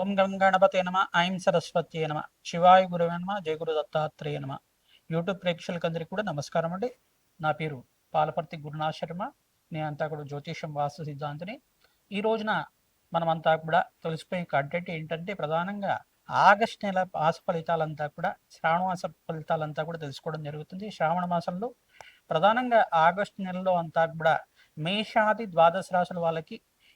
ఓం గం గణపతే నమ ఐం సరస్వతి నమ శివాయ గురువే నమ జయ గురు దత్తాత్రేయ నమ. యూట్యూబ్ ప్రేక్షకులందరికీ కూడా నమస్కారం అండి. నా పేరు పాలపర్తి గురునాథ్ శర్మ. నేనంతా కూడా జ్యోతిషం వాస్తు సిద్ధాంతిని. ఈ రోజున మనమంతా కూడా తెలిసిపోయే కంటెంట్ ఏంటంటే ప్రధానంగా ఆగస్ట్ నెల మాస ఫలితాలంతా కూడా శ్రావణ మాస ఫలితాలంతా కూడా తెలుసుకోవడం జరుగుతుంది. శ్రావణ మాసంలో ప్రధానంగా ఆగస్ట్ నెలలో అంతా కూడా మేషాది ద్వాదశ రాశుల వాళ్ళకి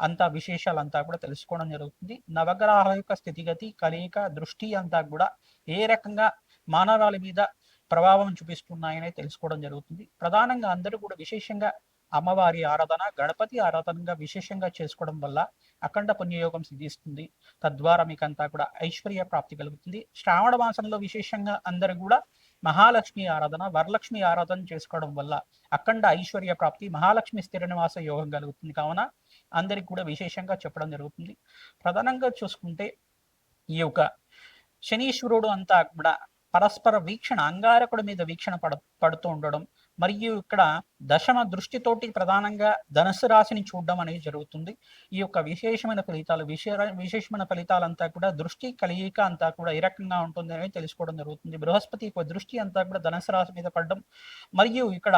అంతా విశేషాలంతా కూడా తెలుసుకోవడం జరుగుతుంది. నవగ్రహాల యొక్క స్థితిగతి కలయిక దృష్టి అంతా కూడా ఏ రకంగా మానవాళి మీద ప్రభావం చూపిస్తున్నాయని తెలుసుకోవడం జరుగుతుంది. ప్రధానంగా అందరూ కూడా విశేషంగా అమ్మవారి ఆరాధన గణపతి ఆరాధనగా విశేషంగా చేసుకోవడం వల్ల అఖండ పుణ్యయోగం సిద్ధిస్తుంది. తద్వారా మీకంతా కూడా ఐశ్వర్య ప్రాప్తి కలుగుతుంది. శ్రావణ మాసంలో విశేషంగా అందరూ కూడా మహాలక్ష్మి ఆరాధన వరలక్ష్మి ఆరాధన చేసుకోవడం వల్ల అఖండ ఐశ్వర్య ప్రాప్తి మహాలక్ష్మి స్థిర నివాస యోగం కలుగుతుంది. కావున అందరికి కూడా విశేషంగా చెప్పడం జరుగుతుంది. ప్రధానంగా చూసుకుంటే ఈ యొక్క శనీశ్వరుడు అంతా కూడా పరస్పర వీక్షణ అంగారకుడి మీద వీక్షణ పడ పడుతూ ఉండడం మరియు ఇక్కడ దశమ దృష్టితోటి ప్రధానంగా ధనుసు రాశిని చూడడం అనేది జరుగుతుంది. ఈ యొక్క విశేషమైన ఫలితాలు విశే విశేషమైన ఫలితాలంతా కూడా దృష్టి కలియిక అంతా కూడా ఈ రకంగా ఉంటుంది అనేది తెలుసుకోవడం జరుగుతుంది. బృహస్పతి యొక్క దృష్టి అంతా కూడా ధనుసు రాశి మీద పడడం మరియు ఇక్కడ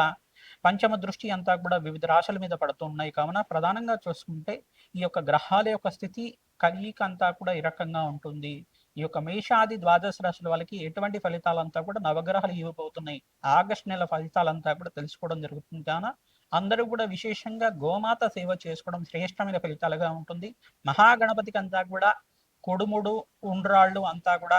పంచమ దృష్టి అంతా కూడా వివిధ రాశుల మీద పడుతున్నాయి కావున ప్రధానంగా చూసుకుంటే ఈ యొక్క గ్రహాల యొక్క స్థితి కలియిక అంతా కూడా ఈ రకంగా ఉంటుంది. ఈ యొక్క మేషాది ద్వాదశ రాశుల వాళ్ళకి ఎటువంటి ఫలితాలంతా కూడా నవగ్రహాలు ఇవ్వబోతున్నాయి. ఆగస్ట్ నెల ఫలితాలంతా కూడా తెలుసుకోవడం జరుగుతుంది. కావున అందరూ కూడా విశేషంగా గోమాత సేవ చేసుకోవడం శ్రేష్టమైన ఫలితాలుగా ఉంటుంది. మహాగణపతికి అంతా కూడా కొడుముడు ఉండ్రాళ్ళు అంతా కూడా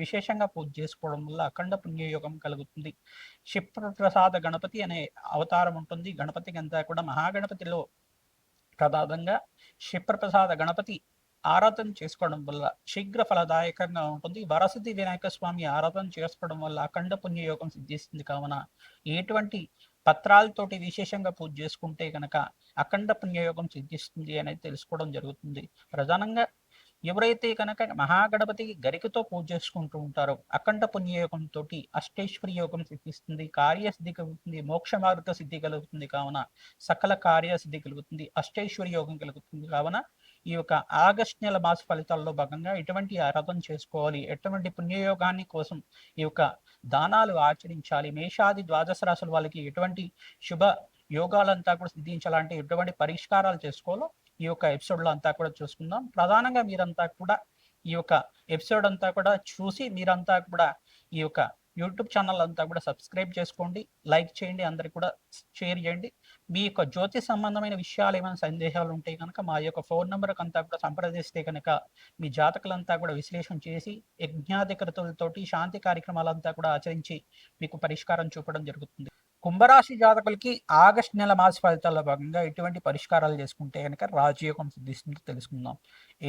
విశేషంగా పూజ చేసుకోవడం వల్ల అఖండ పుణ్యయోగం కలుగుతుంది. క్షిప్రప్రసాద గణపతి అనే అవతారం ఉంటుంది. గణపతికి అంతా కూడా మహాగణపతిలో ప్రధానంగా క్షిప్రప్రసాద గణపతి ఆరాధన చేసుకోవడం వల్ల శీఘ్ర ఫలదాయకంగా ఉంటుంది. వరసిద్ధి వినాయక స్వామి ఆరాధన చేసుకోవడం వల్ల అఖండ పుణ్యయోగం సిద్ధిస్తుంది కావున ఎటువంటి పత్రాలతోటి విశేషంగా పూజ చేసుకుంటే కనుక అఖండ పుణ్యయోగం సిద్ధిస్తుంది అనేది తెలుసుకోవడం జరుగుతుంది. ప్రధానంగా ఎవరైతే కనుక మహాగణపతి గరికతో పూజ చేసుకుంటూ ఉంటారో అఖండ పుణ్యయోగంతో అష్టేశ్వరి యోగం సిద్ధిస్తుంది కార్యసిద్ధి కలుగుతుంది మోక్ష మార్గ సిద్ధి కలుగుతుంది కావున సకల కార్యసిద్ధి కలుగుతుంది అష్టేశ్వరి యోగం కలుగుతుంది కావున ఈ యొక్క ఆగస్ట్ నెల మాస ఫలితాల్లో భాగంగా ఎటువంటి ఆరాధన చేసుకోవాలి ఎటువంటి పుణ్యయోగాన్ని కోసం ఈ యొక్క దానాలు ఆచరించాలి మేషాది ద్వాదశ రాశుల వాళ్ళకి ఎటువంటి శుభ యోగాలంతా కూడా సిద్ధించాలంటే ఎటువంటి పరిష్కారాలు చేసుకోవాలో ఈ యొక్క ఎపిసోడ్లో అంతా కూడా చూసుకుందాం. ప్రధానంగా మీరంతా కూడా ఈ యొక్క ఎపిసోడ్ అంతా కూడా చూసి మీరంతా కూడా ఈ యొక్క యూట్యూబ్ ఛానల్ అంతా కూడా సబ్స్క్రైబ్ చేసుకోండి. లైక్ చేయండి. అందరికి కూడా షేర్ చేయండి. మీ యొక్క జ్యోతి సంబంధమైన విషయాలు ఏమైనా సందేహాలు ఉంటే కనుక మా యొక్క ఫోన్ నెంబర్కి అంతా కూడా సంప్రదిస్తే కనుక మీ జాతకులంతా కూడా విశ్లేషణ చేసి యజ్ఞాధికృతులతోటి శాంతి కార్యక్రమాలంతా కూడా ఆచరించి మీకు పరిష్కారం చూపడం జరుగుతుంది. కుంభరాశి జాతకులకి ఆగస్ట్ నెల మాస ఫలితాల్లో భాగంగా ఎటువంటి పరిష్కారాలు చేసుకుంటే కనుక రాజయోగం సిద్ధిస్తుందో తెలుసుకుందాం.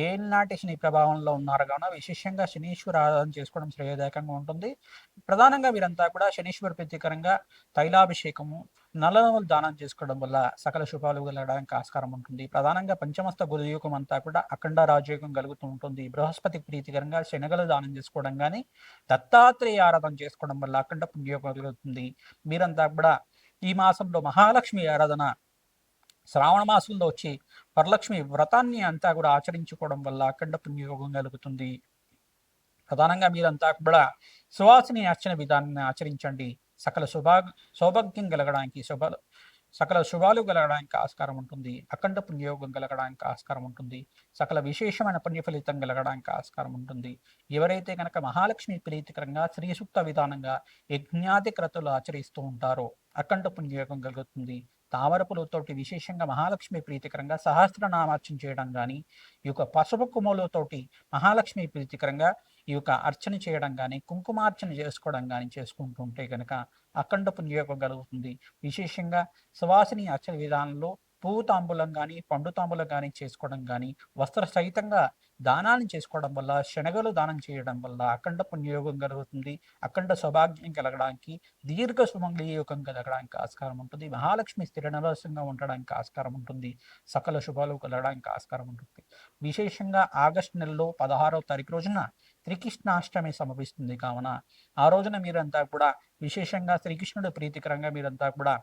ఏనాటి శని ప్రభావంలో ఉన్నారు కావున విశేషంగా శనీశ్వర ఆరాధన చేసుకోవడం శ్రేయదాయకంగా ఉంటుంది. ప్రధానంగా వీరంతా కూడా శనీశ్వర ప్రత్యేకంగా తైలాభిషేకము నల్లనములు దానం చేసుకోవడం వల్ల సకల శుభాలు కలగడానికి ఆస్కారం ఉంటుంది. ప్రధానంగా పంచమస్త గురుయోగం అంతా కూడా అఖండ రాజయోగం కలుగుతూ ఉంటుంది. బృహస్పతి ప్రీతికరంగా శనగలు దానం చేసుకోవడం కానీ దత్తాత్రేయ ఆరాధన చేసుకోవడం వల్ల అఖండ పుణ్యయోగం కలుగుతుంది. మీరంతా కూడా ఈ మాసంలో మహాలక్ష్మి ఆరాధన శ్రావణ మాసంలో వచ్చి వరలక్ష్మి వ్రతాన్ని అంతా కూడా ఆచరించుకోవడం వల్ల అఖండ పుణ్యయోగం కలుగుతుంది. ప్రధానంగా మీరంతా కూడా సువాసిని అర్చన విధానాన్ని ఆచరించండి. సకల శుభా సౌభాగ్యం కలగడానికి శుభ సకల శుభాలు కలగడానికి ఆస్కారం ఉంటుంది. అఖండ పుణ్యయోగం కలగడానికి ఆస్కారం ఉంటుంది. సకల విశేషమైన పుణ్య ఫలితం కలగడానికి ఆస్కారం ఉంటుంది. ఎవరైతే కనుక మహాలక్ష్మి ప్రీతికరంగా శ్రీసూక్త విధానంగా యజ్ఞాది క్రతులు ఆచరిస్తూ ఉంటారో అఖండ పుణ్యయోగం కలుగుతుంది. తామరపులతోటి విశేషంగా మహాలక్ష్మి ప్రీతికరంగా సహస్రనామార్చన చేయడం కానీ ఈ యొక్క పసుపు కుమలతోటి మహాలక్ష్మి ప్రీతికరంగా ఈ యొక్క అర్చన చేయడం కానీ కుంకుమార్చన చేసుకోవడం కానీ చేసుకుంటుంటే కనుక అఖండ పుణ్యయోగం కలుగుతుంది. విశేషంగా సువాసిని అర్చన విధానంలో పువ్వు తాంబూలం కానీ పండు తాంబూలం కానీ చేసుకోవడం కానీ వస్త్ర సహితంగా దానాన్ని చేసుకోవడం వల్ల శనగలు దానం చేయడం వల్ల అఖండ పుణ్యయోగం కలుగుతుంది. అఖండ సౌభాగ్యం కలగడానికి దీర్ఘ సుమంగళయోగం కలగడానికి ఆస్కారం ఉంటుంది. మహాలక్ష్మి స్థిరనివాసంగా ఉండడానికి ఆస్కారం ఉంటుంది. సకల శుభాలు కలగడానికి ఆస్కారం ఉంటుంది. విశేషంగా ఆగస్టు నెలలో పదహారవ తారీఖు రోజున శ్రీకృష్ణాష్టమి సమపిస్తుంది కావున ఆ రోజున మీరంతా కూడా విశేషంగా శ్రీకృష్ణుడు ప్రీతికరంగా మీరంతా కూడా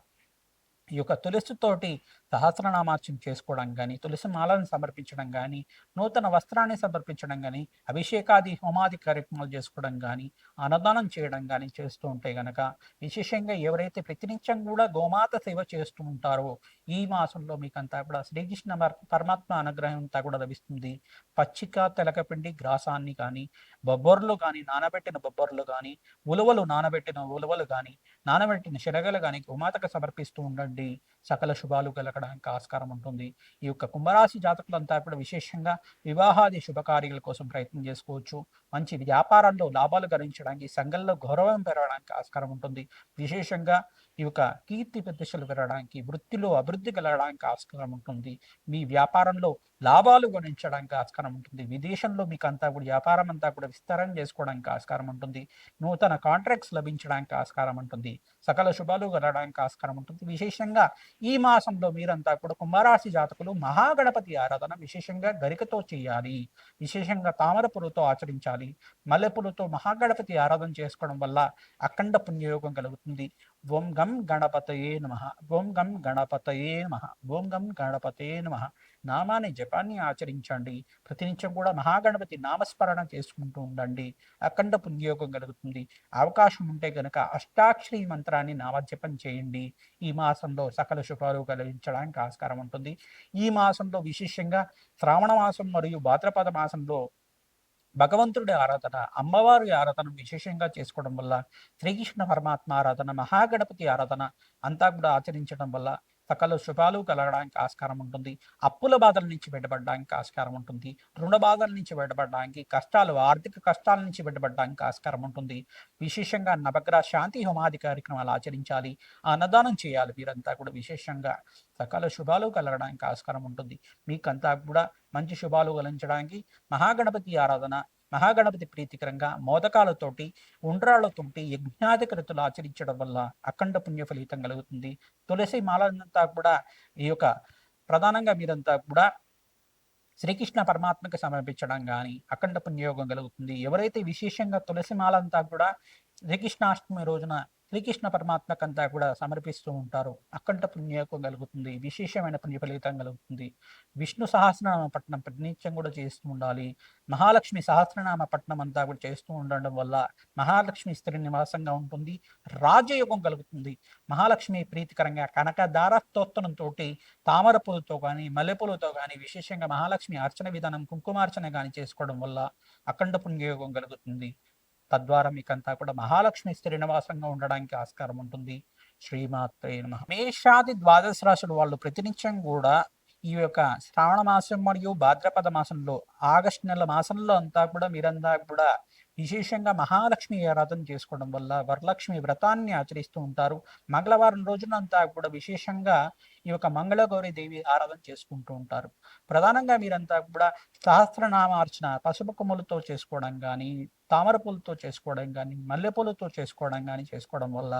ఈ యొక్క తులసితోటి సహస్రనామార్చన చేసుకోవడం కానీ తులసి మాలను సమర్పించడం కానీ నూతన వస్త్రాన్ని సమర్పించడం కానీ అభిషేకాది హోమాది కార్యక్రమాలు చేసుకోవడం కానీ అన్నదానం చేయడం కానీ చేస్తూ ఉంటే గనక విశేషంగా ఎవరైతే ప్రతినిత్యం కూడా గోమాత సేవ చేస్తూ ఉంటారో ఈ మాసంలో మీకంతా కూడా శ్రీకృష్ణ పరమాత్మ అనుగ్రహం అంతా కూడా లభిస్తుంది. పచ్చిక తెలకపిండి గ్రాసాన్ని కానీ బొబ్బర్లు కానీ నానబెట్టిన బొబ్బర్లు కానీ ఉలవలు నానబెట్టిన ఉలవలు కానీ నానబెట్టిన శనగలు కానీ గోమాతకు సమర్పిస్తూ ఉండండి. సకల శుభాలు కలగడానికి ఆస్కారం ఉంటుంది. ఈ యొక్క కుంభరాశి జాతకులంతా కూడా విశేషంగా వివాహాది శుభకార్యాల కోసం ప్రయత్నం చేసుకోవచ్చు. మంచి వ్యాపారంలో లాభాలు గణించడానికి సంఘంలో గౌరవం పెరగడానికి ఆస్కారం ఉంటుంది. విశేషంగా ఈ యొక్క కీర్తి ప్రతిష్టలు పెరగడానికి వృత్తిలో అభివృద్ధి కలగడానికి ఆస్కారం ఉంటుంది. మీ వ్యాపారంలో లాభాలు గణించడానికి ఆస్కారం ఉంటుంది. విదేశంలో మీకు అంతా కూడా వ్యాపారం అంతా కూడా విస్తరణ చేసుకోవడానికి ఆస్కారం ఉంటుంది. నూతన కాంట్రాక్ట్స్ లభించడానికి ఆస్కారం ఉంటుంది. ఉంటుంది సకల శుభాలు కలగడానికి ఆస్కారం ఉంటుంది. విశేషంగా ఈ మాసంలో మీరంతా కూడా కుంభరాశి జాతకులు మహాగణపతి ఆరాధన విశేషంగా గరికతో చేయాలి. విశేషంగా తామర తామరపులతో ఆచరించాలి. మల్లెపులతో మహాగణపతి ఆరాధన చేసుకోవడం వల్ల అఖండ పుణ్యయోగం కలుగుతుంది. ఓం గం గణపతయే నమ. ఓం గం గణపతయే నమ. ఓం గం గణపతయే నమ. నామాన్ని జపాన్ని ఆచరించండి. ప్రతినిత్యం కూడా మహాగణపతి నామస్మరణ చేసుకుంటూ ఉండండి. అఖండ పుణ్యయోగం కలుగుతుంది. అవకాశం ఉంటే గనక అష్టాక్షరి మంత్రాన్ని నామజపం చేయండి. ఈ మాసంలో సకల శుభాలు కలిగించడానికి ఆస్కారం ఉంటుంది. ఈ మాసంలో విశేషంగా శ్రావణ మాసం మరియు భాద్రపద మాసంలో భగవంతుడి ఆరాధన అమ్మవారి ఆరాధన విశేషంగా చేసుకోవడం వల్ల శ్రీకృష్ణ పరమాత్మ ఆరాధన మహాగణపతి ఆరాధన అంతా కూడా ఆచరించడం వల్ల సకల శుభాలు కలగడానికి ఆస్కారం ఉంటుంది. అప్పుల బాధల నుంచి బయటపడడానికి ఆస్కారం ఉంటుంది. రుణ బాధల నుంచి బయటపడడానికి కష్టాలు ఆర్థిక కష్టాల నుంచి బయటపడడానికి ఆస్కారం ఉంటుంది. విశేషంగా నవగ్రహ శాంతి హోమాది కార్యక్రమాలు ఆచరించాలి. అన్నదానం చేయాలి. వీరంతా కూడా విశేషంగా సకల శుభాలు కలగడానికి ఆస్కారం ఉంటుంది. మీకంతా కూడా మంచి శుభాలు కలిగించడానికి మహాగణపతి ఆరాధన మహాగణపతి ప్రీతికరంగా మోదకాలతోటి ఉండ్రాళ్ళతోటి యజ్ఞాధికృతులు ఆచరించడం వల్ల అఖండ పుణ్య ఫలితం కలుగుతుంది. తులసి మాలంతా కూడా ఈ యొక్క ప్రధానంగా మీరంతా కూడా శ్రీకృష్ణ పరమాత్మకి సమర్పించడం కానీ అఖండ పుణ్యయోగం కలుగుతుంది. ఎవరైతే విశేషంగా తులసి మాలంతా కూడా శ్రీకృష్ణాష్టమి రోజున శ్రీకృష్ణ పరమాత్మకంతా కూడా సమర్పిస్తూ ఉంటారు. అఖండ పుణ్యయోగం కలుగుతుంది. విశేషమైన పుణ్య ఫలితం కలుగుతుంది. విష్ణు సహస్రనామ పట్టణం ప్రతినిత్యం కూడా చేస్తూ ఉండాలి. మహాలక్ష్మి సహస్రనామ పట్టణం అంతా కూడా చేస్తూ ఉండడం వల్ల మహాలక్ష్మి స్త్రీ నివాసంగా ఉంటుంది. రాజయోగం కలుగుతుంది. మహాలక్ష్మి ప్రీతికరంగా కనకదార స్తోత్రంతో తామర పూలతో కానీ మల్లెపూలతో కానీ విశేషంగా మహాలక్ష్మి అర్చన విధానం కుంకుమార్చన కానీ చేసుకోవడం వల్ల అఖండ పుణ్యయోగం కలుగుతుంది. తద్వారా మీకంతా కూడా మహాలక్ష్మి శ్రీనివాసంగా ఉండడానికి ఆస్కారం ఉంటుంది. శ్రీమాత్రే నమ. మేషాది ద్వాదశ రాశులు వాళ్ళు ప్రతినిత్యం కూడా ఈ యొక్క శ్రావణ మాసం మరియు భాద్రపద మాసంలో ఆగస్టు నెల మాసంలో అంతా కూడా మీరంతా కూడా విశేషంగా మహాలక్ష్మి ఆరాధన చేసుకోవడం వల్ల వరలక్ష్మి వ్రతాన్ని ఆచరిస్తూ ఉంటారు. మంగళవారం రోజునంతా కూడా విశేషంగా ఈ యొక్క మంగళగౌరి దేవి ఆరాధన చేసుకుంటూ ఉంటారు. ప్రధానంగా మీరంతా కూడా సహస్రనామార్చన పసుపు కొమ్ములతో చేసుకోవడం కానీ తామర పూలతో చేసుకోవడం కానీ మల్లెపూలతో చేసుకోవడం కానీ చేసుకోవడం వల్ల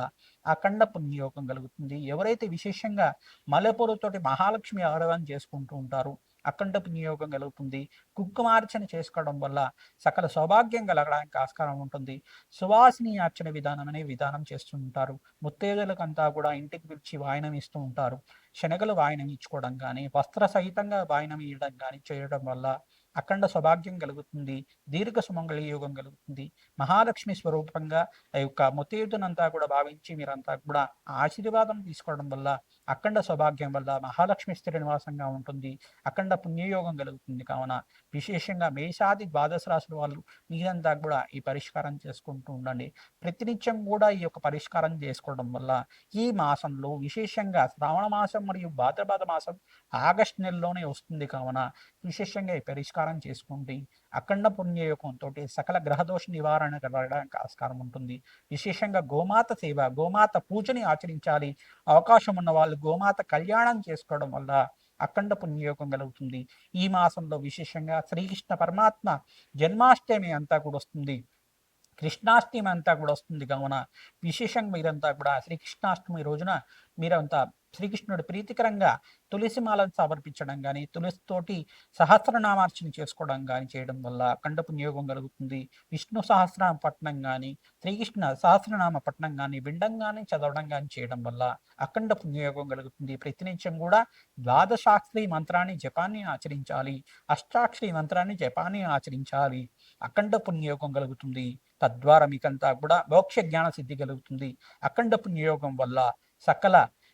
అఖండ పుణ్యయోగం కలుగుతుంది. ఎవరైతే విశేషంగా మల్లెపూలతోటి మహాలక్ష్మి ఆరాధన చేసుకుంటూ ఉంటారు అఖండ వినియోగం కలుగుతుంది. కుంకుమార్చన చేసుకోవడం వల్ల సకల సౌభాగ్యం కలగడానికి ఆస్కారం ఉంటుంది. సువాసిని అర్చన విధానం అనే విధానం చేస్తూ ఉంటారు. ముత్తేజులకంతా కూడా ఇంటికి పిలిచి వాయనం ఇస్తూ ఉంటారు. శనగలు వాయనం ఇచ్చుకోవడం కానీ వస్త్ర సహితంగా వాయనం ఇవ్వడం కానీ చేయడం వల్ల అఖండ సౌభాగ్యం కలుగుతుంది దీర్ఘ సుమంగళ యోగం కలుగుతుంది. మహాలక్ష్మి స్వరూపంగా ఆ యొక్క ముత్తేజునంతా కూడా భావించి మీరంతా కూడా ఆశీర్వాదం తీసుకోవడం వల్ల అఖండ సౌభాగ్యం వల్ల మహాలక్ష్మి స్థిర నివాసంగా ఉంటుంది. అఖండ పుణ్యయోగం కలుగుతుంది కావున. విశేషంగా మేషాది ద్వాదశ రాశుల వాళ్ళు మీరంతా కూడా ఈ పరిష్కారం చేసుకుంటూ ఉండండి. ప్రతినిత్యం కూడా ఈ యొక్క పరిష్కారం చేసుకోవడం వల్ల ఈ మాసంలో విశేషంగా శ్రావణ మాసం మరియు భాద్రపద మాసం ఆగస్టు నెలలోనే వస్తుంది కావున. విశేషంగా పరిష్కారం చేసుకుంటే అఖండ పుణ్యయోగంతో సకల గ్రహదోష నివారణ కలగడానికి ఆస్కారం ఉంటుంది. విశేషంగా గోమాత సేవ గోమాత పూజని ఆచరించాలి. అవకాశం ఉన్న వాళ్ళు గోమాత కళ్యాణం చేసుకోవడం వల్ల అఖండ పుణ్యయోగం కలుగుతుంది. ఈ మాసంలో విశేషంగా శ్రీకృష్ణ పరమాత్మ జన్మాష్టమి అంతా కూడా వస్తుంది. కృష్ణాష్టమి అంతా కూడా వస్తుంది. కావున విశేషంగా మీరంతా కూడా శ్రీకృష్ణాష్టమి రోజున మీరంతా శ్రీకృష్ణుడు ప్రీతికరంగా తులసి మాలను సమర్పించడం కానీ తులసితోటి సహస్రనామార్చన చేసుకోవడం కానీ చేయడం వల్ల అఖండ పుణ్యోగం కలుగుతుంది. విష్ణు సహస్రనామ పట్టణం కానీ శ్రీకృష్ణ సహస్రనామ పట్టణం కానీ వినడం కానీ చదవడం కానీ చేయడం వల్ల అఖండ పుణ్యోగం కలుగుతుంది. ప్రతినిత్యం కూడా ద్వాదశాక్షరి మంత్రాన్ని జపాన్ని ఆచరించాలి. అష్టాక్షరి మంత్రాన్ని జపాన్ని ఆచరించాలి. అఖండ పుణ్యోగం కలుగుతుంది. తద్వారా మీకంతా కూడా మోక్ష జ్ఞాన సిద్ధి కలుగుతుంది. అఖండ పుణ్యయోగం వల్ల సకల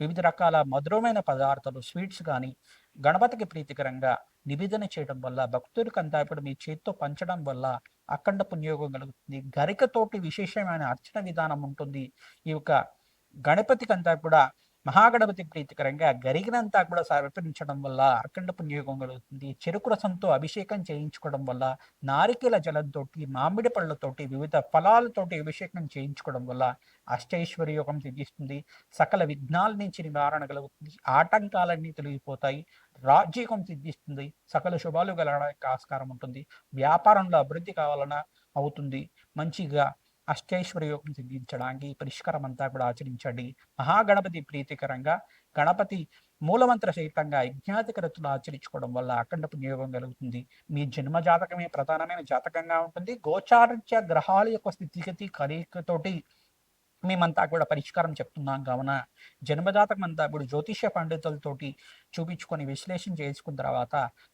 వివిధ రకాల మధురమైన పదార్థాలు స్వీట్స్ కానీ గణపతికి ప్రీతికరంగా నివేదన చేయడం వల్ల భక్తులకు అంతా ఇప్పుడు మీ చేతితో పంచడం వల్ల అఖండ పుణ్యోగం కలుగుతుంది. గరికతోటి విశేషమైన అర్చన విధానం ఉంటుంది. ఈ యొక్క గణపతికి అంతా కూడా మహాగణపతి ప్రీతికరంగా గరిగినంతా కూడా సమర్పించడం వల్ల అఖండ పుణ్యయోగం కలుగుతుంది. చెరుకు రసంతో అభిషేకం చేయించుకోవడం వల్ల నారికేల జలంతోటి మామిడి పళ్ళతోటి వివిధ ఫలాలతోటి అభిషేకం చేయించుకోవడం వల్ల అష్టైశ్వర్య యోగం సిద్ధిస్తుంది. సకల విఘ్నాల నుంచి నివారణ కలుగుతుంది. ఆటంకాలన్నీ తొలగిపోతాయి. రాజ్యోగం సిద్ధిస్తుంది. సకల శుభాలు కలగడానికి ఆస్కారం ఉంటుంది. వ్యాపారంలో అభివృద్ధి కావాలన్నా అవుతుంది. మంచిగా అష్టైశ్వర్య యోగం సిద్ధించడానికి పరిష్కారం అంతా కూడా ఆచరించండి. మహాగణపతి ప్రీతికరంగా గణపతి మూలమంత్ర సహితంగా యజ్ఞాధికరతులు ఆచరించుకోవడం వల్ల అఖండ పుణ్యయోగం కలుగుతుంది. మీ జన్మ జాతకమే ప్రధానమైన జాతకంగా ఉంటుంది. గోచారిత్య గ్రహాల యొక్క స్థితిగతి కలయికతోటి మేమంతా కూడా పరిష్కారం చెప్తున్నాం కావున జన్మజాతకం అంతా కూడా జ్యోతిష పండితులతోటి చూపించుకొని విశ్లేషణ చేసుకున్న తర్వాత